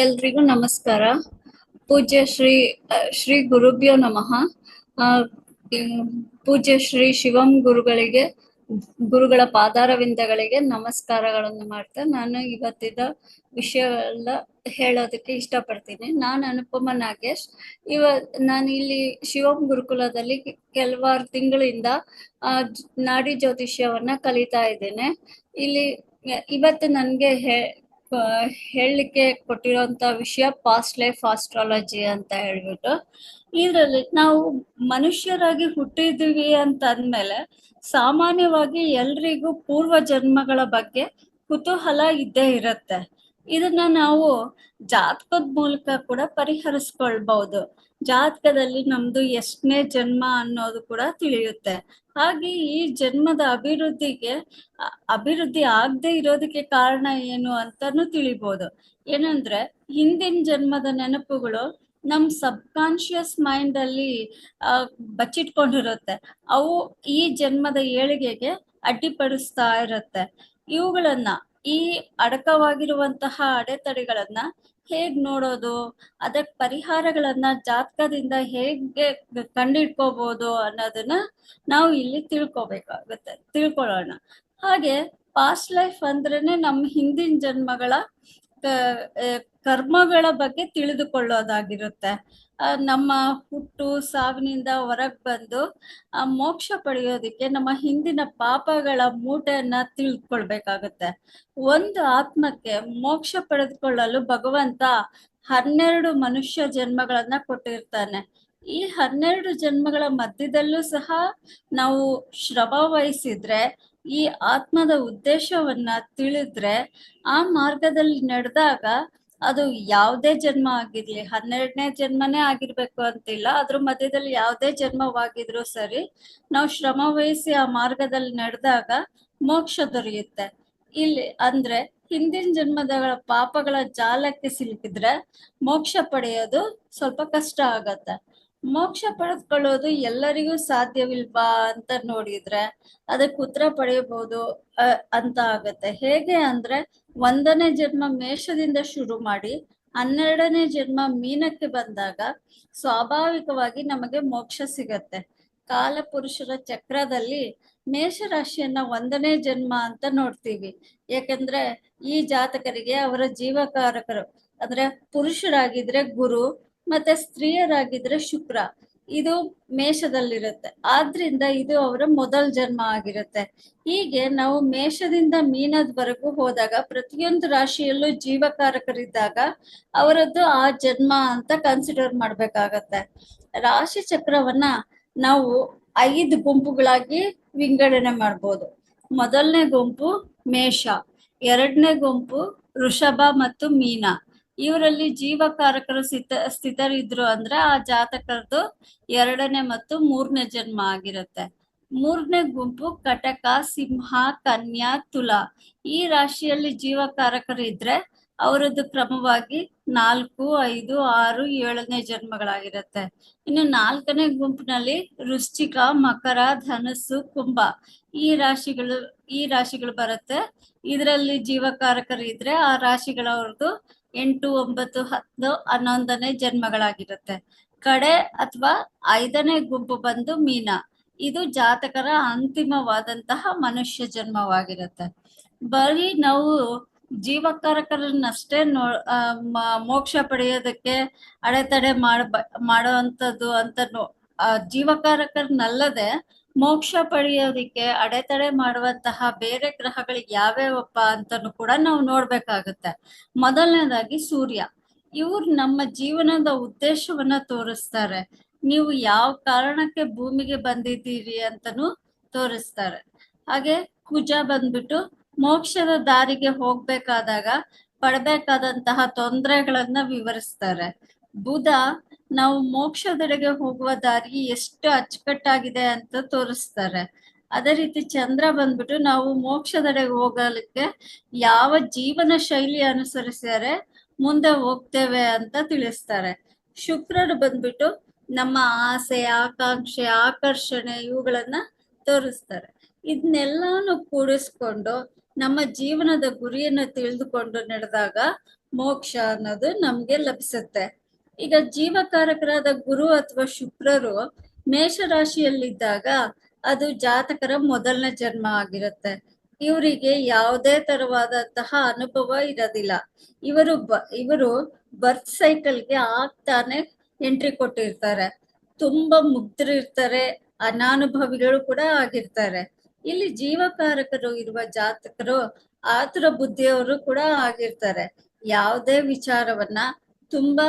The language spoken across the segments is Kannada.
ಎಲ್ರಿಗೂ ನಮಸ್ಕಾರ. ಪೂಜ್ಯ ಶ್ರೀ ಶ್ರೀ ಗುರುಭ್ಯೋ ನಮಃ. ಪೂಜ್ಯ ಶ್ರೀ ಶಿವಂ ಗುರುಗಳಿಗೆ, ಗುರುಗಳ ಪಾದಾರವಿಂದಗಳಿಗೆ ನಮಸ್ಕಾರಗಳನ್ನು ಮಾಡ್ತಾ ನಾನು ಇವತ್ತಿದ ವಿಷಯವೆಲ್ಲ ಹೇಳೋದಕ್ಕೆ ಇಷ್ಟಪಡ್ತೀನಿ. ನಾನು ಅನುಪಮ ನಾಗೇಶ್. ಇವ, ನಾನು ಇಲ್ಲಿ ಶಿವಂ ಗುರುಕುಲದಲ್ಲಿ ಕೆಲವಾರು ತಿಂಗಳಿಂದ ನಾಡಿ ಜ್ಯೋತಿಷ್ಯವನ್ನ ಕಲಿತಾ ಇದ್ದೇನೆ. ಇಲ್ಲಿ, ಇವತ್ತು ನನಗೆ ಹೇ ಹೇಳಲಿಕ್ಕೆ ಕೊಟ್ಟಿರುವಂತ ವಿಷಯ ಪಾಸ್ಟ್ ಲೈಫ್ ಆಸ್ಟ್ರಾಲಜಿ ಅಂತ ಹೇಳ್ಬಿಟ್ಟು. ಇದರಲ್ಲಿ ನಾವು ಮನುಷ್ಯರಾಗಿ ಹುಟ್ಟಿದ್ವಿ ಅಂತ ಅಂದ್ಮೇಲೆ ಸಾಮಾನ್ಯವಾಗಿ ಎಲ್ರಿಗೂ ಪೂರ್ವ ಜನ್ಮಗಳ ಬಗ್ಗೆ ಕುತೂಹಲ ಇದ್ದೇ ಇರುತ್ತೆ. ಇದನ್ನ ನಾವು ಜಾತಕದ ಮೂಲಕ ಕೂಡ ಪರಿಹರಿಸ್ಕೊಳ್ಬಹುದು. ಜಾತಕದಲ್ಲಿ ನಮ್ದು ಎಷ್ಟನೇ ಜನ್ಮ ಅನ್ನೋದು ಕೂಡ ತಿಳಿಯುತ್ತೆ. ಹಾಗೆ ಈ ಜನ್ಮದ ಅಭಿವೃದ್ಧಿಗೆ ಅಭಿವೃದ್ಧಿ ಆಗದೆ ಇರೋದಕ್ಕೆ ಕಾರಣ ಏನು ಅಂತಾನು ತಿಳಿಬೋದು. ಏನಂದ್ರೆ, ಹಿಂದಿನ ಜನ್ಮದ ನೆನಪುಗಳು ನಮ್ ಸಬ್ ಕಾನ್ಶಿಯಸ್ ಮೈಂಡ್ ಅಲ್ಲಿ ಬಚ್ಚಿಟ್ಕೊಂಡಿರುತ್ತೆ. ಅವು ಈ ಜನ್ಮದ ಏಳಿಗೆಗೆ ಅಡ್ಡಿಪಡಿಸ್ತಾ ಇರುತ್ತೆ. ಇವುಗಳನ್ನ, ಈ ಅಡಕವಾಗಿರುವಂತಹ ಅಡೆತಡೆಗಳನ್ನ ಹೇಗ್ ನೋಡೋದು? ಅದಕ್ಕೆ ಪರಿಹಾರಗಳನ್ನ ಜಾತಕದಿಂದ ಹೇಗೆ ಕಂಡಿಡ್ಕೋಬಹುದು ಅನ್ನೋದನ್ನ ನಾವು ಇಲ್ಲಿ ತಿಳ್ಕೊಬೇಕಾಗುತ್ತೆ, ತಿಳ್ಕೊಳ್ಳೋಣ. ಹಾಗೆ ಪಾಸ್ಟ್ ಲೈಫ್ ಅಂದ್ರೇನೆ ನಮ್ಮ ಹಿಂದಿನ ಜನ್ಮಗಳ ಕರ್ಮಗಳ ಬಗ್ಗೆ ತಿಳಿದುಕೊಳ್ಳೋದಾಗಿರುತ್ತೆ. ನಮ್ಮ ಹುಟ್ಟು ಸಾವಿನಿಂದ ಹೊರಗ್ ಬಂದು, ಆ, ಮೋಕ್ಷ ಪಡೆಯೋದಿಕ್ಕೆ ನಮ್ಮ ಹಿಂದಿನ ಪಾಪಗಳ ಮೂಟೆಯನ್ನ ತಿಳ್ಕೊಳ್ಬೇಕಾಗತ್ತೆ. ಒಂದು ಆತ್ಮಕ್ಕೆ ಮೋಕ್ಷ ಪಡೆದುಕೊಳ್ಳಲು ಭಗವಂತ ಹನ್ನೆರಡು ಮನುಷ್ಯ ಜನ್ಮಗಳನ್ನ ಕೊಟ್ಟಿರ್ತಾನೆ. ಈ ಹನ್ನೆರಡು ಜನ್ಮಗಳ ಮಧ್ಯದಲ್ಲೂ ಸಹ ನಾವು ಶ್ರಮ ವಹಿಸಿದ್ರೆ, ಈ ಆತ್ಮದ ಉದ್ದೇಶವನ್ನ ತಿಳಿದ್ರೆ, ಆ ಮಾರ್ಗದಲ್ಲಿ ನಡೆದಾಗ ಅದು ಯಾವುದೇ ಜನ್ಮ ಆಗಿರ್ಲಿ, ಹನ್ನೆರಡನೇ ಜನ್ಮನೇ ಆಗಿರ್ಬೇಕು ಅಂತಿಲ್ಲ. ಅದ್ರ ಮಧ್ಯದಲ್ಲಿ ಯಾವುದೇ ಜನ್ಮವಾಗಿದ್ರು ಸರಿ, ನಾವು ಶ್ರಮ ವಹಿಸಿ ಆ ಮಾರ್ಗದಲ್ಲಿ ನಡೆದಾಗ ಮೋಕ್ಷ ದೊರೆಯುತ್ತೆ. ಇಲ್ಲಿ ಅಂದ್ರೆ ಹಿಂದಿನ ಜನ್ಮದ ಪಾಪಗಳ ಜಾಲಕ್ಕೆ ಸಿಲುಕಿದ್ರೆ ಮೋಕ್ಷ ಪಡೆಯೋದು ಸ್ವಲ್ಪ ಕಷ್ಟ ಆಗತ್ತೆ. ಮೋಕ್ಷ ಪಡೆದುಕೊಳ್ಳೋದು ಎಲ್ಲರಿಗೂ ಸಾಧ್ಯವಿಲ್ವಾ ಅಂತ ನೋಡಿದ್ರೆ ಅದಕ್ಕೆ ಉತ್ತರ ಪಡೆಯಬಹುದು ಅಂತ ಆಗತ್ತೆ. ಹೇಗೆ ಅಂದ್ರೆ ಒಂದನೇ ಜನ್ಮ ಮೇಷದಿಂದ ಶುರು ಮಾಡಿ ಹನ್ನೆರಡನೇ ಜನ್ಮ ಮೀನಕ್ಕೆ ಬಂದಾಗ ಸ್ವಾಭಾವಿಕವಾಗಿ ನಮಗೆ ಮೋಕ್ಷ ಸಿಗತ್ತೆ. ಕಾಲಪುರುಷರ ಚಕ್ರದಲ್ಲಿ ಮೇಷರಾಶಿಯನ್ನ ಒಂದನೇ ಜನ್ಮ ಅಂತ ನೋಡ್ತೀವಿ. ಯಾಕಂದ್ರೆ ಈ ಜಾತಕರಿಗೆ ಅವರ ಜೀವಕಾರಕರು, ಅಂದ್ರೆ ಪುರುಷರಾಗಿದ್ರೆ ಗುರು, ಮತ್ತೆ ಸ್ತ್ರೀಯರಾಗಿದ್ರೆ ಶುಕ್ರ. ಇದು ಮೇಷದಲ್ಲಿರುತ್ತೆ. ಆದ್ರಿಂದ ಇದು ಅವರ ಮೊದಲ ಜನ್ಮ ಆಗಿರುತ್ತೆ. ಹೀಗೆ ನಾವು ಮೇಷದಿಂದ ಮೀನದವರೆಗೂ ಹೋದಾಗ ಪ್ರತಿಯೊಂದು ರಾಶಿಯಲ್ಲೂ ಜೀವಕಾರಕರಿದ್ದಾಗ ಅವರದ್ದು ಆ ಜನ್ಮ ಅಂತ ಕನ್ಸಿಡರ್ ಮಾಡ್ಬೇಕಾಗತ್ತೆ. ರಾಶಿ ಚಕ್ರವನ್ನ ನಾವು ಐದು ಗುಂಪುಗಳಾಗಿ ವಿಂಗಡಣೆ ಮಾಡ್ಬೋದು. ಮೊದಲನೇ ಗುಂಪು ಮೇಷ, ಎರಡನೇ ಗುಂಪು ವೃಷಭ ಮತ್ತು ಮೀನ. ಇವರಲ್ಲಿ ಜೀವಕಾರಕರು ಸ್ಥಿತ, ಸ್ಥಿತರಿದ್ರು ಅಂದ್ರೆ ಆ ಜಾತಕರದು ಎರಡನೇ ಮತ್ತು ಮೂರನೇ ಜನ್ಮ ಆಗಿರುತ್ತೆ. ಮೂರನೇ ಗುಂಪು ಕಟಕ, ಸಿಂಹ, ಕನ್ಯಾ, ತುಲಾ. ಈ ರಾಶಿಯಲ್ಲಿ ಜೀವಕಾರಕರು ಇದ್ರೆ ಅವರದ್ದು ಕ್ರಮವಾಗಿ ನಾಲ್ಕು, ಐದು, ಆರು, ಏಳನೇ ಜನ್ಮಗಳಾಗಿರುತ್ತೆ. ಇನ್ನು ನಾಲ್ಕನೇ ಗುಂಪಿನಲ್ಲಿ ವೃಶ್ಚಿಕ, ಮಕರ, ಧನಸ್ಸು, ಕುಂಭ ಈ ರಾಶಿಗಳು ಈ ರಾಶಿಗಳು ಬರುತ್ತೆ. ಇದರಲ್ಲಿ ಜೀವಕಾರಕರು ಇದ್ರೆ ಆ ರಾಶಿಗಳವ್ರದ್ದು ಎಂಟು, ಒಂಬತ್ತು, ಹತ್ತು ಹನ್ನೊಂದನೇ ಜನ್ಮಗಳಾಗಿರುತ್ತೆ. ಕಡೆ ಅಥವಾ ಐದನೇ ಗುಂಪು ಬಂದು ಮೀನ. ಇದು ಜಾತಕರ ಅಂತಿಮವಾದಂತಹ ಮನುಷ್ಯ ಜನ್ಮವಾಗಿರುತ್ತೆ. ಬರೀ ನಾವು ಜೀವಕಾರಕರನ್ನಷ್ಟೇ ನೋ ಮೋಕ್ಷ ಪಡೆಯೋದಕ್ಕೆ ಅಡೆತಡೆ ಮಾಡ ಮಾಡುವಂಥದ್ದು ಅಂತ ನೋ ಜೀವಕಾರಕರನ್ನಲ್ಲದೆ ಮೋಕ್ಷ ಪಡೆಯೋದಿಕ್ಕೆ ಅಡೆತಡೆ ಮಾಡುವಂತಹ ಬೇರೆ ಗ್ರಹಗಳಿಗೆ ಯಾವ್ಯಾವಪ್ಪ ಅಂತಾನು ಕೂಡ ನಾವು ನೋಡ್ಬೇಕಾಗತ್ತೆ. ಮೊದಲನೇದಾಗಿ ಸೂರ್ಯ. ಇವ್ರು ನಮ್ಮ ಜೀವನದ ಉದ್ದೇಶವನ್ನ ತೋರಿಸ್ತಾರೆ. ನೀವು ಯಾವ ಕಾರಣಕ್ಕೆ ಭೂಮಿಗೆ ಬಂದಿದ್ದೀರಿ ಅಂತನೂ ತೋರಿಸ್ತಾರೆ. ಹಾಗೆ ಕುಜ ಬಂದ್ಬಿಟ್ಟು ಮೋಕ್ಷದ ದಾರಿಗೆ ಹೋಗ್ಬೇಕಾದಾಗ ಪಡ್ಬೇಕಾದಂತಹ ತೊಂದರೆಗಳನ್ನ ವಿವರಿಸ್ತಾರೆ. ಬುಧ ನಾವು ಮೋಕ್ಷದೆಡೆಗೆ ಹೋಗುವ ದಾರಿ ಎಷ್ಟು ಅಚ್ಚುಕಟ್ಟಾಗಿದೆ ಅಂತ ತೋರಿಸ್ತಾರೆ. ಅದೇ ರೀತಿ ಚಂದ್ರ ಬಂದ್ಬಿಟ್ಟು ನಾವು ಮೋಕ್ಷದೆಡೆಗೆ ಹೋಗಲಿಕ್ಕೆ ಯಾವ ಜೀವನ ಶೈಲಿ ಅನುಸರಿಸಿದರೆ ಮುಂದೆ ಹೋಗ್ತೇವೆ ಅಂತ ತಿಳಿಸ್ತಾರೆ. ಶುಕ್ರರು ಬಂದ್ಬಿಟ್ಟು ನಮ್ಮ ಆಸೆ, ಆಕಾಂಕ್ಷೆ, ಆಕರ್ಷಣೆ ಇವುಗಳನ್ನ ತೋರಿಸ್ತಾರೆ. ಇದನ್ನೆಲ್ಲಾನು ಕೂಡಿಸ್ಕೊಂಡು ನಮ್ಮ ಜೀವನದ ಗುರಿಯನ್ನು ತಿಳಿದುಕೊಂಡು ನಡೆದಾಗ ಮೋಕ್ಷ ಅನ್ನೋದು ನಮ್ಗೆ ಲಭಿಸುತ್ತೆ. ಈಗ ಜೀವಕಾರಕರಾದ ಗುರು ಅಥವಾ ಶುಕ್ರರು ಮೇಷರಾಶಿಯಲ್ಲಿದ್ದಾಗ ಅದು ಜಾತಕರ ಮೊದಲನೇ ಜನ್ಮ ಆಗಿರುತ್ತೆ. ಇವರಿಗೆ ಯಾವುದೇ ತರವಾದಂತಹ ಅನುಭವ ಇರೋದಿಲ್ಲ. ಇವರು ಬ, ಇವರು ಬರ್ತ್ ಸೈಕಲ್ಗೆ ಆಗ್ತಾನೆ ಎಂಟ್ರಿ ಕೊಟ್ಟಿರ್ತಾರೆ. ತುಂಬಾ ಮುಗ್ಧರಿರ್ತಾರೆ ಅನಾನುಭವಿಗಳು ಕೂಡ ಆಗಿರ್ತಾರೆ. ಇಲ್ಲಿ ಜೀವಕಾರಕರು ಇರುವ ಜಾತಕರು ಆತುರ ಬುದ್ಧಿಯವರು ಕೂಡ ಆಗಿರ್ತಾರೆ. ಯಾವುದೇ ವಿಚಾರವನ್ನ ತುಂಬಾ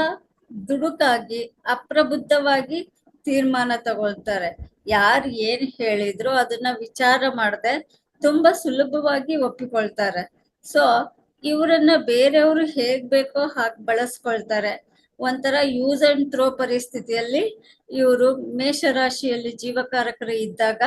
ದುಡುಕಾಗಿ, ಅಪ್ರಬುದ್ಧವಾಗಿ ತೀರ್ಮಾನ ತಗೊಳ್ತಾರೆ. ಯಾರು ಏನ್ ಹೇಳಿದ್ರು ಅದನ್ನ ವಿಚಾರ ಮಾಡದೆ ತುಂಬಾ ಸುಲಭವಾಗಿ ಒಪ್ಪಿಕೊಳ್ತಾರೆ. ಸೊ ಇವರನ್ನ ಬೇರೆಯವರು ಹೇಗ್ ಬೇಕೋ ಹಾಗೆ ಬಳಸ್ಕೊಳ್ತಾರೆ. ಒಂಥರ ಯೂಸ್ ಅಂಡ್ ಥ್ರೋ ಪರಿಸ್ಥಿತಿಯಲ್ಲಿ ಇವರು ಮೇಷರಾಶಿಯಲ್ಲಿ ಜೀವಕಾರಕರು ಇದ್ದಾಗ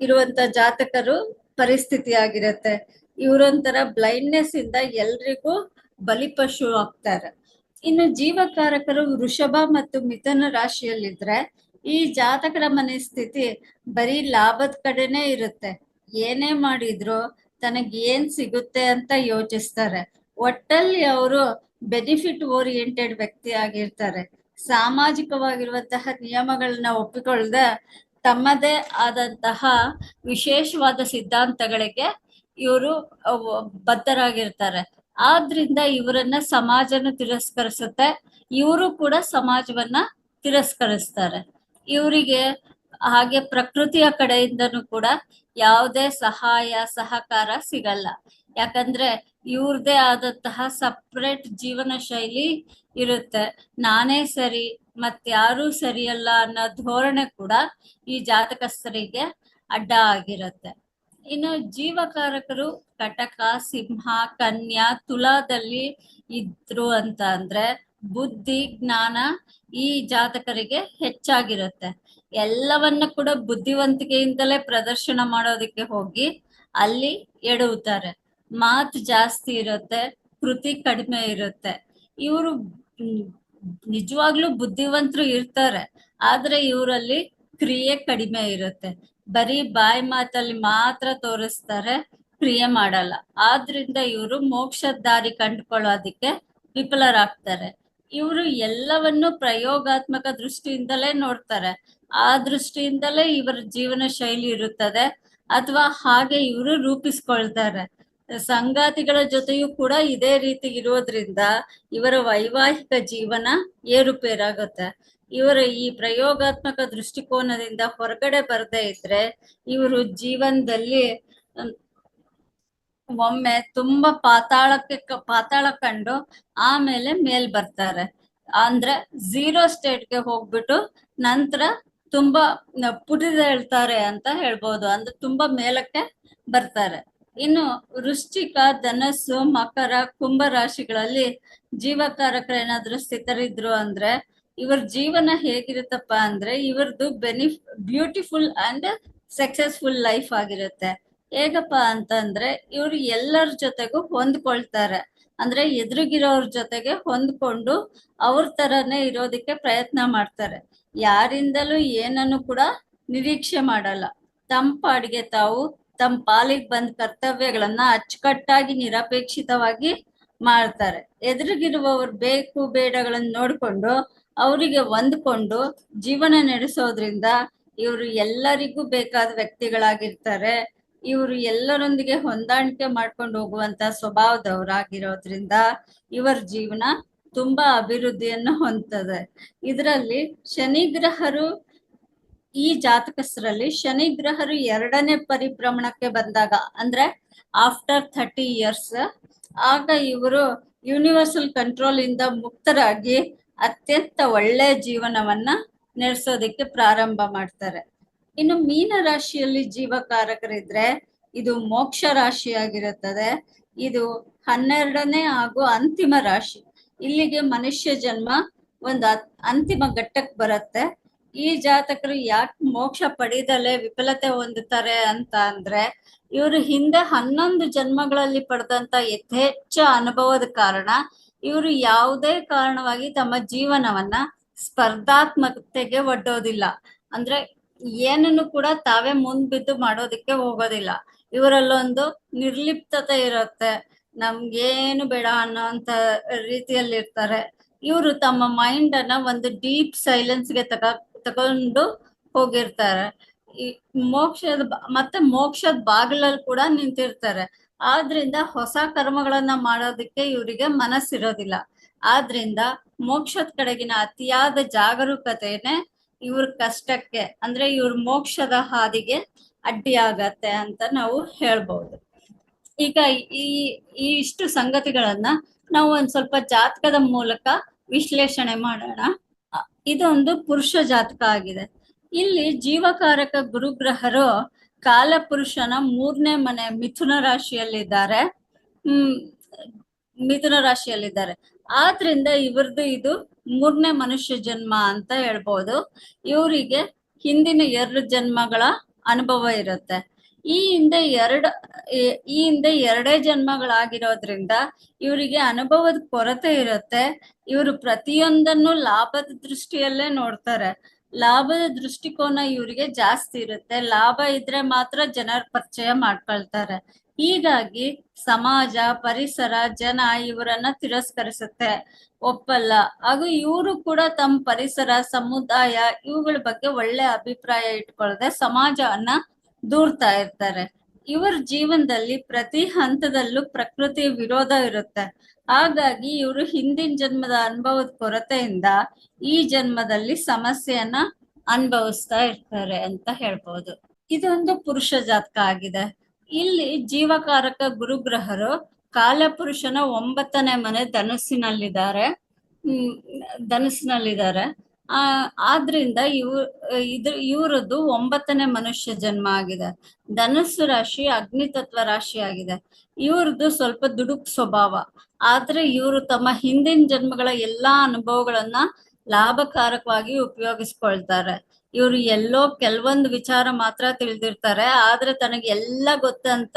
ಇರುವಂತ ಜಾತಕರು ಪರಿಸ್ಥಿತಿ ಆಗಿರತ್ತೆ. ಇವರೊಂಥರ ಬ್ಲೈಂಡ್ನೆಸ್ ಇಂದ ಎಲ್ರಿಗೂ ಬಲಿಪಶು ಆಗ್ತಾರೆ. ಇನ್ನು ಜೀವಕಾರಕರು ವೃಷಭ ಮತ್ತು ಮಿಥುನ ರಾಶಿಯಲ್ಲಿದ್ರೆ ಈ ಜಾತಕರ ಮನಸ್ಥಿತಿ ಬರೀ ಲಾಭದ ಕಡೆನೇ ಇರುತ್ತೆ. ಏನೇ ಮಾಡಿದ್ರು ತನಗ್ ಏನ್ ಸಿಗುತ್ತೆ ಅಂತ ಯೋಚಿಸ್ತಾರೆ. ಒಟ್ಟಲ್ಲಿ ಅವರು ಬೆನಿಫಿಟ್ ಓರಿಯೆಂಟೆಡ್ ವ್ಯಕ್ತಿ ಆಗಿರ್ತಾರೆ. ಸಾಮಾಜಿಕವಾಗಿರುವಂತಹ ನಿಯಮಗಳನ್ನ ಒಪ್ಪಿಕೊಳ್ಳದೆ ತಮ್ಮದೇ ಆದಂತಹ ವಿಶೇಷವಾದ ಸಿದ್ಧಾಂತಗಳಿಗೆ ಇವರು ಬದ್ಧರಾಗಿರ್ತಾರೆ. ಆದ್ರಿಂದ ಇವರನ್ನ ಸಮಾಜನ ತಿರಸ್ಕರಿಸುತ್ತೆ. ಇವರು ಕೂಡ ಸಮಾಜವನ್ನ ತಿರಸ್ಕರಿಸ್ತಾರೆ. ಇವರಿಗೆ ಹಾಗೆ ಪ್ರಕೃತಿಯ ಕಡೆಯಿಂದನೂ ಕೂಡ ಯಾವುದೇ ಸಹಾಯ, ಸಹಕಾರ ಸಿಗಲ್ಲ. ಯಾಕಂದ್ರೆ ಇವ್ರದೇ ಆದಂತಹ ಸಪ್ರೇಟ್ ಜೀವನ ಶೈಲಿ ಇರುತ್ತೆ. ನಾನೇ ಸರಿ ಮತ್ಯಾರೂ ಸರಿಯಲ್ಲ ಅನ್ನೋ ಧೋರಣೆ ಕೂಡ ಈ ಜಾತಕಸ್ಥರಿಗೆ ಅಡ್ಡ ಆಗಿರುತ್ತೆ. ಇನ್ನು ಜೀವಕಾರಕರು ಕಟಕ, ಸಿಂಹ, ಕನ್ಯಾ, ತುಲಾದಲ್ಲಿ ಇದ್ರು ಅಂತ ಅಂದ್ರೆ ಬುದ್ಧಿ, ಜ್ಞಾನ ಈ ಜಾತಕರಿಗೆ ಹೆಚ್ಚಾಗಿರುತ್ತೆ. ಎಲ್ಲವನ್ನ ಕೂಡ ಬುದ್ಧಿವಂತಿಕೆಯಿಂದಲೇ ಪ್ರದರ್ಶನ ಮಾಡೋದಕ್ಕೆ ಹೋಗಿ ಅಲ್ಲಿ ಎಡುತ್ತಾರೆ ಮಾತು ಜಾಸ್ತಿ ಇರುತ್ತೆ, ಕೃತಿ ಕಡಿಮೆ ಇರುತ್ತೆ. ಇವರು ನಿಜವಾಗ್ಲೂ ಬುದ್ಧಿವಂತರು ಇರ್ತಾರೆ, ಆದ್ರೆ ಇವರಲ್ಲಿ ಕ್ರಿಯೆ ಕಡಿಮೆ ಇರುತ್ತೆ. ಬರೀ ಬಾಯಿ ಮಾತಲ್ಲಿ ಮಾತ್ರ ತೋರಿಸ್ತಾರೆ ಕ್ರಿಯೆ ಮಾಡಲ್ಲ. ಆದ್ರಿಂದ ಇವರು ಮೋಕ್ಷದ ದಾರಿ ಕಂಡುಕೊಳ್ಳೋದಿಕ್ಕೆ ವಿಫಲರಾಗ್ತಾರೆ. ಇವರು ಎಲ್ಲವನ್ನು ಪ್ರಯೋಗಾತ್ಮಕ ದೃಷ್ಟಿಯಿಂದಲೇ ನೋಡ್ತಾರೆ. ಆ ದೃಷ್ಟಿಯಿಂದಲೇ ಇವರ ಜೀವನ ಶೈಲಿ ಇರುತ್ತದೆ. ಅಥವಾ ಹಾಗೆ ಇವರು ರೂಪಿಸ್ಕೊಳ್ತಾರೆ. ಸಂಗಾತಿಗಳ ಜೊತೆಯೂ ಕೂಡ ಇದೇ ರೀತಿ ಇರೋದ್ರಿಂದ ಇವರ ವೈವಾಹಿಕ ಜೀವನ ಏರುಪೇರಾಗುತ್ತೆ. ಇವರ ಈ ಪ್ರಯೋಗಾತ್ಮಕ ದೃಷ್ಟಿಕೋನದಿಂದ ಹೊರಗಡೆ ಬರದೇ ಇದ್ರೆ ಇವರು ಜೀವನದಲ್ಲಿ ಒಮ್ಮೆ ತುಂಬಾ ಪಾತಾಳಕ್ಕೆ ಪಾತಾಳ ಕಂಡು ಆಮೇಲೆ ಮೇಲ್ ಬರ್ತಾರೆ. ಅಂದ್ರೆ ಝೀರೋ ಸ್ಟೇಟ್ಗೆ ಹೋಗ್ಬಿಟ್ಟು ನಂತರ ತುಂಬಾ ಪುಟಿದೇಳ್ತಾರೆ ಅಂತ ಹೇಳ್ಬೋದು. ಅಂದ್ರೆ ತುಂಬಾ ಮೇಲಕ್ಕೆ ಬರ್ತಾರೆ. ಇನ್ನು ವೃಶ್ಚಿಕ, ಧನಸ್ಸು, ಮಕರ, ಕುಂಭ ರಾಶಿಗಳಲ್ಲಿ ಜೀವಕಾರಕರೇನಾದ್ರೂ ಸ್ಥಿತರಿದ್ರು ಅಂದ್ರೆ ಇವ್ರ ಜೀವನ ಹೇಗಿರುತ್ತಪ್ಪ ಅಂದ್ರೆ ಇವರದು ಬೆನಿಫ್ ಬ್ಯೂಟಿಫುಲ್ ಅಂಡ್ ಸಕ್ಸಸ್ಫುಲ್ ಲೈಫ್ ಆಗಿರುತ್ತೆ. ಹೇಗಪ್ಪ ಅಂತಂದ್ರೆ ಇವ್ರು ಎಲ್ಲರ ಜೊತೆಗೂ ಹೊಂದ್ಕೊಳ್ತಾರೆ. ಅಂದ್ರೆ ಎದುರುಗಿರೋರ್ ಜೊತೆಗೆ ಹೊಂದ್ಕೊಂಡು ಅವ್ರ ತರನೇ ಇರೋದಕ್ಕೆ ಪ್ರಯತ್ನ ಮಾಡ್ತಾರೆ. ಯಾರಿಂದಲೂ ಏನನ್ನು ಕೂಡ ನಿರೀಕ್ಷೆ ಮಾಡಲ್ಲ. ತಮ್ಮ ಪಾಡಿಗೆ ತಾವು ತಮ್ಮ ಪಾಲಿಗೆ ಬಂದ ಕರ್ತವ್ಯಗಳನ್ನ ಅಚ್ಚುಕಟ್ಟಾಗಿ ನಿರಪೇಕ್ಷಿತವಾಗಿ ಮಾಡ್ತಾರೆ. ಎದುರಿಗಿರುವವ್ರು ಬೇಕು ಬೇಡಗಳನ್ನು ನೋಡ್ಕೊಂಡು ಅವರಿಗೆ ಹೊಂದ್ಕೊಂಡು ಜೀವನ ನಡೆಸೋದ್ರಿಂದ ಇವರು ಎಲ್ಲರಿಗೂ ಬೇಕಾದ ವ್ಯಕ್ತಿಗಳಾಗಿರ್ತಾರೆ. ಇವರು ಎಲ್ಲರೊಂದಿಗೆ ಹೊಂದಾಣಿಕೆ ಮಾಡ್ಕೊಂಡು ಹೋಗುವಂತ ಸ್ವಭಾವದವರಾಗಿರೋದ್ರಿಂದ ಇವರ ಜೀವನ ತುಂಬಾ ಅಭಿವೃದ್ಧಿಯನ್ನು ಹೊಂದ್ತದೆ. ಇದರಲ್ಲಿ ಶನಿ ಗ್ರಹರು ಈ ಜಾತಕಸ್ಥರಲ್ಲಿ ಶನಿ ಗ್ರಹರು ಎರಡನೇ ಪರಿಭ್ರಮಣಕ್ಕೆ ಬಂದಾಗ ಅಂದ್ರೆ ಆಫ್ಟರ್ ಥರ್ಟಿ ಇಯರ್ಸ್ ಆಗ ಇವರು ಯೂನಿವರ್ಸಲ್ ಕಂಟ್ರೋಲ್ ಇಂದ ಮುಕ್ತರಾಗಿ ಅತ್ಯಂತ ಒಳ್ಳೆ ಜೀವನವನ್ನ ನಡೆಸೋದಕ್ಕೆ ಪ್ರಾರಂಭ ಮಾಡ್ತಾರೆ. ಇನ್ನು ಮೀನ ರಾಶಿಯಲ್ಲಿ ಜೀವಕಾರಕರಿದ್ರೆ ಇದು ಮೋಕ್ಷ ರಾಶಿಯಾಗಿರುತ್ತದೆ. ಇದು ಹನ್ನೆರಡನೇ ಹಾಗೂ ಅಂತಿಮ ರಾಶಿ. ಇಲ್ಲಿಗೆ ಮನುಷ್ಯ ಜನ್ಮ ಒಂದು ಅತ್- ಅಂತಿಮ ಘಟ್ಟಕ್ಕೆ ಬರುತ್ತೆ. ಈ ಜಾತಕರು ಯಾಕೆ ಮೋಕ್ಷ ಪಡೆದಲೇ ವಿಫಲತೆ ಹೊಂದುತ್ತಾರೆ ಅಂತ ಅಂದ್ರೆ, ಇವರು ಹಿಂದೆ ಹನ್ನೊಂದು ಜನ್ಮಗಳಲ್ಲಿ ಪಡೆದಂತ ಯಥೇಚ್ಛ ಅನುಭವದ ಕಾರಣ ಇವರು ಯಾವುದೇ ಕಾರಣವಾಗಿ ತಮ್ಮ ಜೀವನವನ್ನ ಸ್ಪರ್ಧಾತ್ಮಕತೆಗೆ ಒಡ್ಡೋದಿಲ್ಲ. ಅಂದ್ರೆ ಏನನ್ನು ಕೂಡ ತಾವೇ ಮುಂದ್ ಬಿದ್ದು ಮಾಡೋದಕ್ಕೆ ಹೋಗೋದಿಲ್ಲ. ಇವರಲ್ಲೊಂದು ನಿರ್ಲಿಪ್ತತೆ ಇರುತ್ತೆ. ನಮ್ಗೇನು ಬೇಡ ಅನ್ನೋಂತ ರೀತಿಯಲ್ಲಿ ಇರ್ತಾರೆ ಇವರು ತಮ್ಮ ಮೈಂಡ್ ಅನ್ನ ಒಂದು ಡೀಪ್ ಸೈಲೆನ್ಸ್ಗೆ ತಗ ತಗೊಂಡು ಹೋಗಿರ್ತಾರೆ. ಈ ಮೋಕ್ಷದ ಮತ್ತೆ ಮೋಕ್ಷದ ಬಾಗಿಲಲ್ಲಿ ಕೂಡ ನಿಂತಿರ್ತಾರೆ. ಆದ್ರಿಂದ ಹೊಸ ಕರ್ಮಗಳನ್ನ ಮಾಡೋದಕ್ಕೆ ಇವರಿಗೆ ಮನಸ್ಸಿರೋದಿಲ್ಲ. ಆದ್ರಿಂದ ಮೋಕ್ಷದ ಕಡೆಗಿನ ಅತಿಯಾದ ಜಾಗರೂಕತೆನೆ ಇವ್ರ ಕಷ್ಟಕ್ಕೆ, ಅಂದ್ರೆ ಇವ್ರ ಮೋಕ್ಷದ ಹಾದಿಗೆ ಅಡ್ಡಿ ಆಗತ್ತೆ ಅಂತ ನಾವು ಹೇಳ್ಬಹುದು ಈಗ ಈ ಈ ಇಷ್ಟು ಸಂಗತಿಗಳನ್ನ ನಾವು ಒಂದ್ ಸ್ವಲ್ಪ ಜಾತಕದ ಮೂಲಕ ವಿಶ್ಲೇಷಣೆ ಮಾಡೋಣ. ಇದೊಂದು ಪುರುಷ ಜಾತಕ ಆಗಿದೆ. ಇಲ್ಲಿ ಜೀವಕಾರಕ ಗುರುಗ್ರಹರು ಕಾಲಪುರುಷನ ಮೂರನೇ ಮನೆ ಮಿಥುನ ರಾಶಿಯಲ್ಲಿದ್ದಾರೆ. ಹ್ಮ್, ಮಿಥುನ ರಾಶಿಯಲ್ಲಿದ್ದಾರೆ. ಆದ್ರಿಂದ ಇವ್ರದ್ದು ಇದು ಮೂರನೇ ಮನುಷ್ಯ ಜನ್ಮ ಅಂತ ಹೇಳ್ಬೋದು. ಇವರಿಗೆ ಹಿಂದಿನ ಎರಡು ಜನ್ಮಗಳ ಅನುಭವ ಇರುತ್ತೆ. ಈ ಹಿಂದೆ ಎರಡು, ಈ- ಈ ಹಿಂದೆ ಎರಡೇ ಜನ್ಮಗಳಾಗಿರೋದ್ರಿಂದ ಇವರಿಗೆ ಅನುಭವದ ಕೊರತೆ ಇರುತ್ತೆ. ಇವರು ಪ್ರತಿಯೊಂದನ್ನು ಲಾಭದ ದೃಷ್ಟಿಯಲ್ಲೇ ನೋಡ್ತಾರೆ. ಲಾಭದ ದೃಷ್ಟಿಕೋನ ಇವರಿಗೆ ಜಾಸ್ತಿ ಇರುತ್ತೆ. ಲಾಭ ಇದ್ರೆ ಮಾತ್ರ ಜನರ ಪರಿಚಯ ಮಾಡ್ಕೊಳ್ತಾರೆ. ಹೀಗಾಗಿ ಸಮಾಜ, ಪರಿಸರ, ಜನ ಇವರನ್ನ ತಿರಸ್ಕರಿಸುತ್ತೆ. ಒಪ್ಪಲ್ಲ. ಹಾಗೂ ಇವರು ಕೂಡ ತಮ್ಮ ಪರಿಸರ, ಸಮುದಾಯ ಇವುಗಳ ಬಗ್ಗೆ ಒಳ್ಳೆ ಅಭಿಪ್ರಾಯ ಇಟ್ಕೊಳ್ಳದೆ ಸಮಾಜವನ್ನ ದೂರ್ತಾ ಇರ್ತಾರೆ. ಇವರ ಜೀವನದಲ್ಲಿ ಪ್ರತಿ ಹಂತದಲ್ಲೂ ಪ್ರಕೃತಿ ವಿರೋಧ ಇರುತ್ತೆ. ಹಾಗಾಗಿ ಇವರು ಹಿಂದಿನ ಜನ್ಮದ ಅನುಭವದ ಕೊರತೆಯಿಂದ ಈ ಜನ್ಮದಲ್ಲಿ ಸಮಸ್ಯೆಯನ್ನ ಅನುಭವಿಸ್ತಾ ಇರ್ತಾರೆ ಅಂತ ಹೇಳ್ಬೋದು. ಇದೊಂದು ಪುರುಷ ಜಾತಕ ಆಗಿದೆ. ಇಲ್ಲಿ ಜೀವಕಾರಕ ಗುರುಗ್ರಹರು ಕಾಲಪುರುಷನ ಒಂಬತ್ತನೇ ಮನೆ ಧನಸ್ಸಿನಲ್ಲಿದ್ದಾರೆ ಹ್ಮ್ ಧನುಸ್ಸಿನಲ್ಲಿದ್ದಾರೆ ಆ, ಆದ್ರಿಂದ ಇವ್ ಇದ್ರ ಇವ್ರದ್ದು ಒಂಬತ್ತನೇ ಮನುಷ್ಯ ಜನ್ಮ ಆಗಿದೆ. ಧನಸ್ಸು ರಾಶಿ ಅಗ್ನಿತತ್ವ ರಾಶಿ ಆಗಿದೆ. ಇವ್ರದ್ದು ಸ್ವಲ್ಪ ದುಡುಕ್ ಸ್ವಭಾವ. ಆದ್ರೆ ಇವರು ತಮ್ಮ ಹಿಂದಿನ ಜನ್ಮಗಳ ಎಲ್ಲಾ ಅನುಭವಗಳನ್ನ ಲಾಭಕಾರಕವಾಗಿ ಉಪಯೋಗಿಸ್ಕೊಳ್ತಾರೆ. ಇವರು ಎಲ್ಲೋ ಕೆಲವೊಂದು ವಿಚಾರ ಮಾತ್ರ ತಿಳಿದಿರ್ತಾರೆ, ಆದ್ರೆ ತನಗೆ ಎಲ್ಲ ಗೊತ್ತಂತ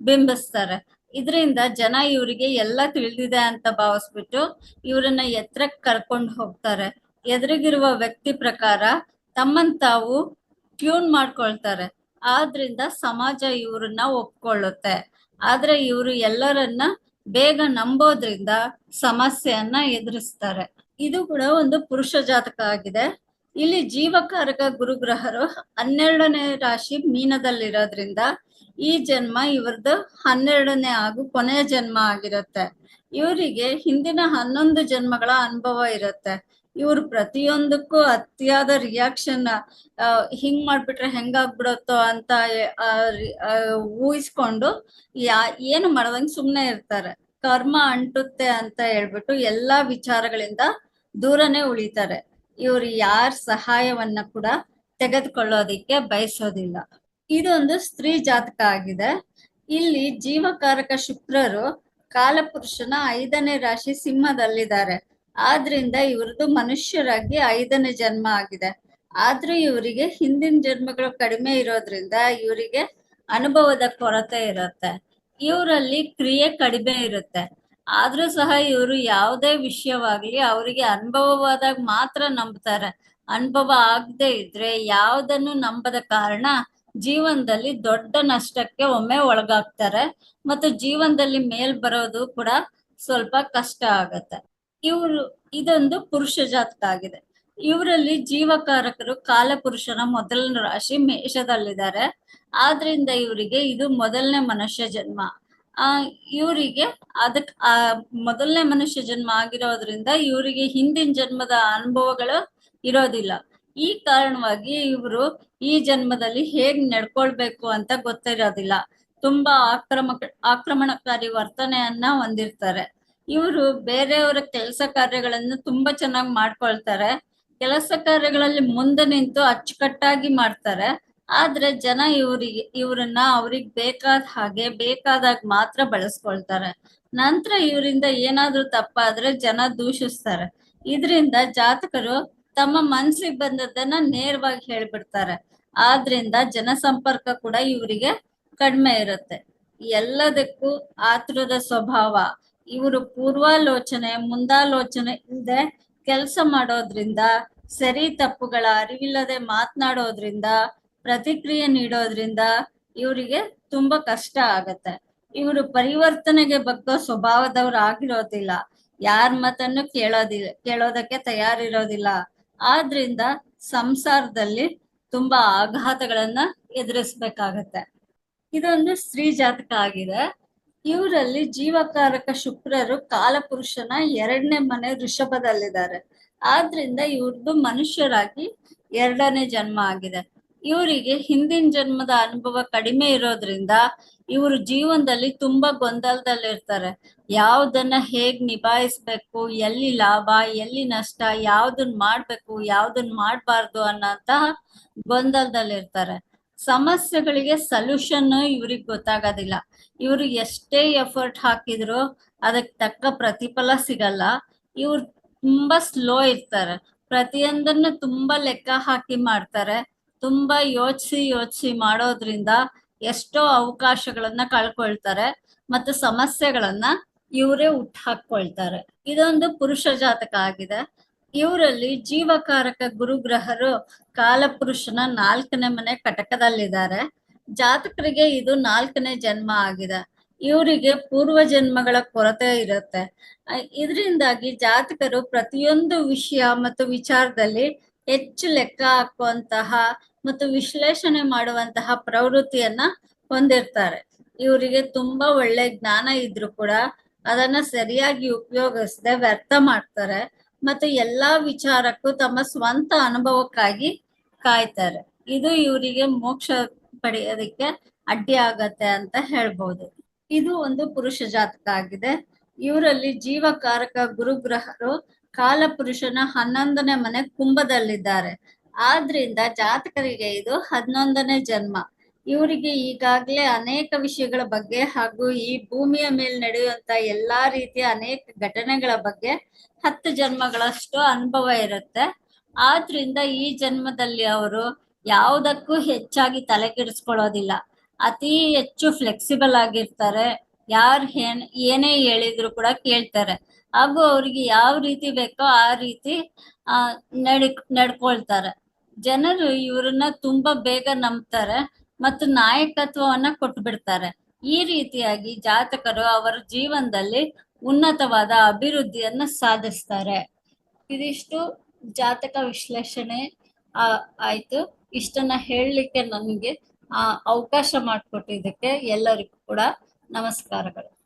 ಬಿಂಬಿಸ್ತಾರೆ. ಇದರಿಂದ ಜನ ಇವರಿಗೆ ಎಲ್ಲ ತಿಳಿದಿದೆ ಅಂತ ಭಾವಿಸ್ಬಿಟ್ಟು ಇವರನ್ನ ಎತ್ತರಕ್ಕೆ ಕರ್ಕೊಂಡು ಹೋಗ್ತಾರೆ. ಎದುರಿಗಿರುವ ವ್ಯಕ್ತಿ ಪ್ರಕಾರ ತಮ್ಮನ್ ತಾವು ಟ್ಯೂನ್ ಮಾಡ್ಕೊಳ್ತಾರೆ. ಆದ್ರಿಂದ ಸಮಾಜ ಇವ್ರನ್ನ ಒಪ್ಕೊಳ್ಳುತ್ತೆ. ಆದ್ರೆ ಇವರು ಎಲ್ಲರನ್ನ ಬೇಗ ನಂಬೋದ್ರಿಂದ ಸಮಸ್ಯೆಯನ್ನ ಎದುರಿಸ್ತಾರೆ. ಇದು ಕೂಡ ಒಂದು ಪುರುಷ ಜಾತಕ ಆಗಿದೆ. ಇಲ್ಲಿ ಜೀವಕಾರಕ ಗುರುಗ್ರಹರು ಹನ್ನೆರಡನೇ ರಾಶಿ ಮೀನದಲ್ಲಿರೋದ್ರಿಂದ ಈ ಜನ್ಮ ಇವ್ರದ್ದು ಹನ್ನೆರಡನೇ ಹಾಗೂ ಕೊನೆಯ ಜನ್ಮ ಆಗಿರುತ್ತೆ. ಇವರಿಗೆ ಹಿಂದಿನ ಹನ್ನೊಂದು ಜನ್ಮಗಳ ಅನುಭವ ಇರುತ್ತೆ. ಇವ್ರು ಪ್ರತಿಯೊಂದಕ್ಕೂ ಅತಿಯಾದ ರಿಯಾಕ್ಷನ್ ಹಿಂಗ್ ಮಾಡ್ಬಿಟ್ರೆ ಹೆಂಗಾಗ್ಬಿಡತ್ತೋ ಅಂತ ಊಹಿಸ್ಕೊಂಡು ಯಾ, ಏನು ಮಾಡದಂಗ್ ಸುಮ್ನೆ ಇರ್ತಾರೆ. ಕರ್ಮ ಅಂಟುತ್ತೆ ಅಂತ ಹೇಳ್ಬಿಟ್ಟು ಎಲ್ಲಾ ವಿಚಾರಗಳಿಂದ ದೂರನೇ ಉಳಿತಾರೆ. ಇವ್ರು ಯಾರ ಸಹಾಯವನ್ನ ಕೂಡ ತೆಗೆದುಕೊಳ್ಳೋದಿಕ್ಕೆ ಬಯಸೋದಿಲ್ಲ. ಇದೊಂದು ಸ್ತ್ರೀ ಜಾತಕ ಆಗಿದೆ. ಇಲ್ಲಿ ಜೀವಕಾರಕ ಶುಕ್ರರು ಕಾಲಪುರುಷನ ಐದನೇ ರಾಶಿ ಸಿಂಹದಲ್ಲಿದ್ದಾರೆ. ಆದ್ರಿಂದ ಇವ್ರದ್ದು ಮನುಷ್ಯರಾಗಿ ಐದನೇ ಜನ್ಮ ಆಗಿದೆ. ಆದ್ರೂ ಇವರಿಗೆ ಹಿಂದಿನ ಜನ್ಮಗಳು ಕಡಿಮೆ ಇರೋದ್ರಿಂದ ಇವರಿಗೆ ಅನುಭವದ ಕೊರತೆ ಇರುತ್ತೆ. ಇವರಲ್ಲಿ ಕ್ರಿಯೆ ಕಡಿಮೆ ಇರುತ್ತೆ. ಆದ್ರೂ ಸಹ ಇವರು ಯಾವುದೇ ವಿಷಯವಾಗ್ಲಿ ಅವರಿಗೆ ಅನುಭವವಾದಾಗ ಮಾತ್ರ ನಂಬ್ತಾರೆ. ಅನುಭವ ಆಗದೆ ಇದ್ರೆ ಯಾವುದನ್ನು ನಂಬದ ಕಾರಣ ಜೀವನದಲ್ಲಿ ದೊಡ್ಡ ನಷ್ಟಕ್ಕೆ ಒಮ್ಮೆ ಒಳಗಾಗ್ತಾರೆ. ಮತ್ತು ಜೀವನದಲ್ಲಿ ಮೇಲ್ ಬರೋದು ಕೂಡ ಸ್ವಲ್ಪ ಕಷ್ಟ ಆಗತ್ತೆ. ಇವರು ಇದೊಂದು ಪುರುಷ ಜಾತಕ ಆಗಿದೆ ಇವರಲ್ಲಿ ಜೀವಕಾರಕರು ಕಾಲಪುರುಷನ ಮೊದಲನೇ ರಾಶಿ ಮೇಷದಲ್ಲಿದ್ದಾರೆ. ಆದ್ರಿಂದ ಇವರಿಗೆ ಇದು ಮೊದಲನೇ ಮನುಷ್ಯ ಜನ್ಮ. ಆ, ಇವರಿಗೆ ಅದಕ್, ಆ, ಮೊದಲನೇ ಮನುಷ್ಯ ಜನ್ಮ ಆಗಿರೋದ್ರಿಂದ ಇವರಿಗೆ ಹಿಂದಿನ ಜನ್ಮದ ಅನುಭವಗಳು ಇರೋದಿಲ್ಲ. ಈ ಕಾರಣವಾಗಿ ಇವರು ಈ ಜನ್ಮದಲ್ಲಿ ಹೇಗ್ ನಡ್ಕೊಳ್ಬೇಕು ಅಂತ ಗೊತ್ತಿರೋದಿಲ್ಲ. ತುಂಬಾ ಆಕ್ರಮಕ, ಆಕ್ರಮಣಕಾರಿ ವರ್ತನೆಯನ್ನ ಹೊಂದಿರ್ತಾರೆ. ಇವರು ಬೇರೆಯವರ ಕೆಲಸ ಕಾರ್ಯಗಳನ್ನು ತುಂಬಾ ಚೆನ್ನಾಗಿ ಮಾಡ್ಕೊಳ್ತಾರೆ. ಕೆಲಸ ಕಾರ್ಯಗಳಲ್ಲಿ ಮುಂದೆ ನಿಂತು ಅಚ್ಚುಕಟ್ಟಾಗಿ ಮಾಡ್ತಾರೆ. ಆದ್ರೆ ಜನ ಇವರಿಗೆ, ಇವ್ರನ್ನ ಅವ್ರಿಗೆ ಬೇಕಾದ ಹಾಗೆ, ಬೇಕಾದಾಗ ಮಾತ್ರ ಬಳಸ್ಕೊಳ್ತಾರೆ. ನಂತರ ಇವರಿಂದ ಏನಾದ್ರೂ ತಪ್ಪಾದ್ರೆ ಜನ ದೂಷಿಸ್ತಾರೆ. ಇದರಿಂದ ಜಾತಕರು ತಮ್ಮ ಮನ್ಸಿಗೆ ಬಂದದ್ದನ್ನ ನೇರವಾಗಿ ಹೇಳ್ಬಿಡ್ತಾರೆ. ಆದ್ರಿಂದ ಜನಸಂಪರ್ಕ ಕೂಡ ಇವರಿಗೆ ಕಡಿಮೆ ಇರುತ್ತೆ. ಎಲ್ಲದಕ್ಕೂ ಆತುರದ ಸ್ವಭಾವ. ಇವರು ಪೂರ್ವಾಲೋಚನೆ, ಮುಂದಾಲೋಚನೆ ಇಲ್ಲದೆ ಕೆಲಸ ಮಾಡೋದ್ರಿಂದ, ಸರಿ ತಪ್ಪುಗಳ ಅರಿವಿಲ್ಲದೆ ಮಾತನಾಡೋದ್ರಿಂದ, ಪ್ರತಿಕ್ರಿಯೆ ನೀಡೋದ್ರಿಂದ ಇವರಿಗೆ ತುಂಬಾ ಕಷ್ಟ ಆಗತ್ತೆ. ಇವರು ಪರಿವರ್ತನೆಗೆ ಬಗ್ಗೋ ಸ್ವಭಾವದವ್ರು ಆಗಿರೋದಿಲ್ಲ. ಯಾರ ಮತನ್ನು ಕೇಳೋದಿಲ್ಲ ಕೇಳೋದಕ್ಕೆ ತಯಾರಿರೋದಿಲ್ಲ. ಆದ್ರಿಂದ ಸಂಸಾರದಲ್ಲಿ ತುಂಬಾ ಆಘಾತಗಳನ್ನ ಎದುರಿಸ್ಬೇಕಾಗತ್ತೆ. ಇದೊಂದು ಸ್ತ್ರೀ ಜಾತಕ ಆಗಿದೆ. ಇವರಲ್ಲಿ ಜೀವಕಾರಕ ಶುಕ್ರರು ಕಾಲಪುರುಷನ ಎರಡನೇ ಮನೆ ಋಷಭದಲ್ಲಿದ್ದಾರೆ ಆದ್ರಿಂದ ಇವ್ರದ್ದು ಮನುಷ್ಯರಾಗಿ ಎರಡನೇ ಜನ್ಮ ಆಗಿದೆ. ಇವರಿಗೆ ಹಿಂದಿನ ಜನ್ಮದ ಅನುಭವ ಕಡಿಮೆ ಇರೋದ್ರಿಂದ ಇವರು ಜೀವನದಲ್ಲಿ ತುಂಬಾ ಗೊಂದಲದಲ್ಲಿರ್ತಾರೆ. ಯಾವ್ದನ್ನ ಹೇಗ್ ನಿಭಾಯಿಸ್ಬೇಕು, ಎಲ್ಲಿ ಲಾಭ, ಎಲ್ಲಿ ನಷ್ಟ, ಯಾವ್ದನ್ ಮಾಡ್ಬೇಕು, ಯಾವ್ದನ್ ಮಾಡ್ಬಾರ್ದು ಅನ್ನೋಂತಹ ಗೊಂದಲದಲ್ಲಿರ್ತಾರೆ. ಸಮಸ್ಯೆಗಳಿಗೆ ಸೊಲ್ಯೂಷನ್ ಇವ್ರಿಗೆ ಗೊತ್ತಾಗೋದಿಲ್ಲ. ಇವ್ರು ಎಷ್ಟೇ ಎಫರ್ಟ್ ಹಾಕಿದ್ರು ಅದಕ್ಕೆ ತಕ್ಕ ಪ್ರತಿಫಲ ಸಿಗಲ್ಲ. ಇವ್ರು ತುಂಬಾ ಸ್ಲೋ ಇರ್ತಾರೆ. ಪ್ರತಿಯೊಂದನ್ನು ತುಂಬಾ ಲೆಕ್ಕ ಹಾಕಿ ಮಾಡ್ತಾರೆ. ತುಂಬಾ ಯೋಚಿಸಿ ಯೋಚಿಸಿ ಮಾಡೋದ್ರಿಂದ ಎಷ್ಟೋ ಅವಕಾಶಗಳನ್ನ ಕಳ್ಕೊಳ್ತಾರೆ ಮತ್ತು ಸಮಸ್ಯೆಗಳನ್ನ ಇವರೇ ಹುಟ್ಟು ಹಾಕೊಳ್ತಾರೆ ಇದೊಂದು ಪುರುಷ ಜಾತಕ ಆಗಿದೆ. ಇವರಲ್ಲಿ ಜೀವಕಾರಕ ಗುರುಗ್ರಹರು ಕಾಲಪುರುಷನ ನಾಲ್ಕನೇ ಮನೆ ಕಟಕದಲ್ಲಿದ್ದಾರೆ. ಜಾತಕರಿಗೆ ಇದು ನಾಲ್ಕನೇ ಜನ್ಮ ಆಗಿದೆ. ಇವರಿಗೆ ಪೂರ್ವ ಜನ್ಮಗಳ ಕೊರತೆ ಇರುತ್ತೆ. ಇದರಿಂದಾಗಿ ಜಾತಕರು ಪ್ರತಿಯೊಂದು ವಿಷಯ ಮತ್ತು ವಿಚಾರದಲ್ಲಿ ಹೆಚ್ಚು ಲೆಕ್ಕ ಹಾಕುವಂತಹ ಮತ್ತು ವಿಶ್ಲೇಷಣೆ ಮಾಡುವಂತಹ ಪ್ರವೃತ್ತಿಯನ್ನ ಹೊಂದಿರ್ತಾರೆ. ಇವರಿಗೆ ತುಂಬಾ ಒಳ್ಳೆ ಜ್ಞಾನ ಇದ್ರು ಕೂಡ ಅದನ್ನ ಸರಿಯಾಗಿ ಉಪಯೋಗಿಸದೆ ವ್ಯರ್ಥ ಮಾಡ್ತಾರೆ. ಮತ್ತು ಎಲ್ಲಾ ವಿಚಾರಕ್ಕೂ ತಮ್ಮ ಸ್ವಂತ ಅನುಭವಕ್ಕಾಗಿ ಕಾಯ್ತಾರೆ. ಇದು ಇವರಿಗೆ ಮೋಕ್ಷ ಪಡೆಯೋದಕ್ಕೆ ಅಡ್ಡಿ ಆಗತ್ತೆ ಅಂತ ಹೇಳ್ಬೋದು. ಇದು ಒಂದು ಪುರುಷ ಜಾತಕ ಆಗಿದೆ. ಇವರಲ್ಲಿ ಜೀವಕಾರಕ ಗುರುಗ್ರಹರು ಕಾಲಪುರುಷನ ಹನ್ನೊಂದನೇ ಮನೆ ಕುಂಭದಲ್ಲಿದ್ದಾರೆ. ಆದ್ರಿಂದ ಜಾತಕರಿಗೆ ಇದು ಹನ್ನೊಂದನೇ ಜನ್ಮ. ಇವರಿಗೆ ಈಗಾಗಲೇ ಅನೇಕ ವಿಷಯಗಳ ಬಗ್ಗೆ ಹಾಗೂ ಈ ಭೂಮಿಯ ಮೇಲೆ ನಡೆಯುವಂತ ಎಲ್ಲಾ ರೀತಿಯ ಅನೇಕ ಘಟನೆಗಳ ಬಗ್ಗೆ ಹತ್ತು ಜನ್ಮಗಳಷ್ಟು ಅನುಭವ ಇರುತ್ತೆ. ಆದ್ರಿಂದ ಈ ಜನ್ಮದಲ್ಲಿ ಅವರು ಯಾವುದಕ್ಕೂ ಹೆಚ್ಚಾಗಿ ತಲೆ ಕೆಡಿಸ್ಕೊಳ್ಳೋದಿಲ್ಲ ಅತಿ ಹೆಚ್ಚು ಫ್ಲೆಕ್ಸಿಬಲ್ ಆಗಿರ್ತಾರೆ. ಯಾರು ಏನ್, ಏನೇ ಹೇಳಿದ್ರು ಕೂಡ ಕೇಳ್ತಾರೆ. ಹಾಗೂ ಅವ್ರಿಗೆ ಯಾವ ರೀತಿ ಬೇಕೋ ಆ ರೀತಿ, ಆ ನಡಿ ನಡ್ಕೊಳ್ತಾರೆ. ಜನರು ಇವ್ರನ್ನ ತುಂಬಾ ಬೇಗ ನಂಬ್ತಾರೆ ಮತ್ತು ನಾಯಕತ್ವವನ್ನ ಕೊಟ್ಟು ಬಿಡ್ತಾರೆ ಈ ರೀತಿಯಾಗಿ ಜಾತಕರು ಅವರ ಜೀವನದಲ್ಲಿ ಉನ್ನತವಾದ ಅಭಿವೃದ್ಧಿಯನ್ನ ಸಾಧಿಸ್ತಾರೆ. ಇದಿಷ್ಟು ಜಾತಕ ವಿಶ್ಲೇಷಣೆ, ಆ, ಆಯ್ತು. ಇಷ್ಟನ್ನ ಹೇಳಲಿಕ್ಕೆ ನನಗೆ ಆ, ಅವಕಾಶ ಮಾಡಿಕೊಟ್ಟಿದ್ದಕ್ಕೆ ಎಲ್ಲರಿಗೂ ಕೂಡ ನಮಸ್ಕಾರಗಳು.